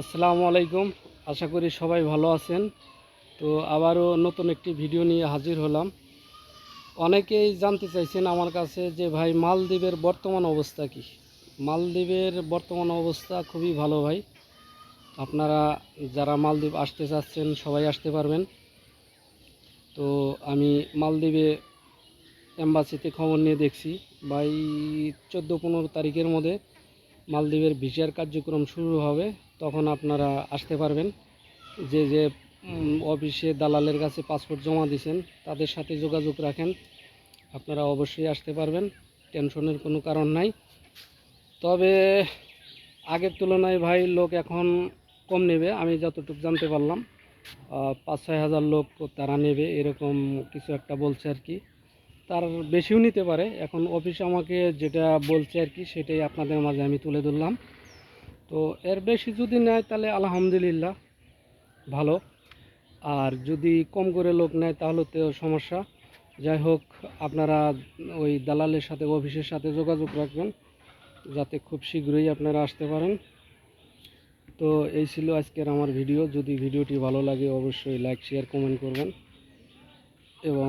আসসালামু আলাইকুম। আশা করি সবাই ভালো আছেন। তো আবারও নতুন একটি ভিডিও নিয়ে হাজির হলাম। অনেকেই জানতে চাইছেন আমার কাছে যে ভাই, মালদ্বীপের বর্তমান অবস্থা কি? মালদ্বীপের বর্তমান অবস্থা খুবই ভালো ভাই। আপনারা যারা মালদ্বীপ আসতে চাচ্ছেন, সবাই আসতে পারবেন। তো আমি মালদ্বীপে এম্বাসিতে খবর নিয়ে দেখছি। ভাই, চোদ্দ পনেরো তারিখের মধ্যে মালদ্বীপের ভিসার কার্যক্রম শুরু হবে, তখন আপনারা আসতে পারবেন। যে যে অফিসে দালালের কাছে পাসপোর্ট জমা দিয়েছেন তাদের সাথে যোগাযোগ রাখেন। আপনারা অবশ্যই আসতে পারবেন, টেনশনের কোনো কারণ নাই। তবে, আগের তুলনায় ভাই, লোক এখন কম নেবে, আমি যতটুকু জানতে পারলাম। পাঁচ ছয় হাজার লোক তারা নেবে, এরকম কিছু একটা বলছে আর কি। তার বেশিও নিতে পারে। এখন অফিস আমাকে যেটা বলছে আর কি, সেটাই আপনাদের মাঝে আমি তুলে ধরলাম। তো এর বেশি যদি নেয় তাহলে আলহামদুলিল্লাহ, ভালো। আর যদি কম করে লোক নেয় তাহলে তো সমস্যা। যাই হোক, আপনারা ওই দালালের সাথে, অফিসের সাথে যোগাযোগ রাখবেন, যাতে খুব শীঘ্রই আপনারা আসতে পারেন। তো এই ছিল আজকের আমার ভিডিও। যদি ভিডিওটি ভালো লাগে অবশ্যই লাইক শেয়ার কমেন্ট করবেন। এবং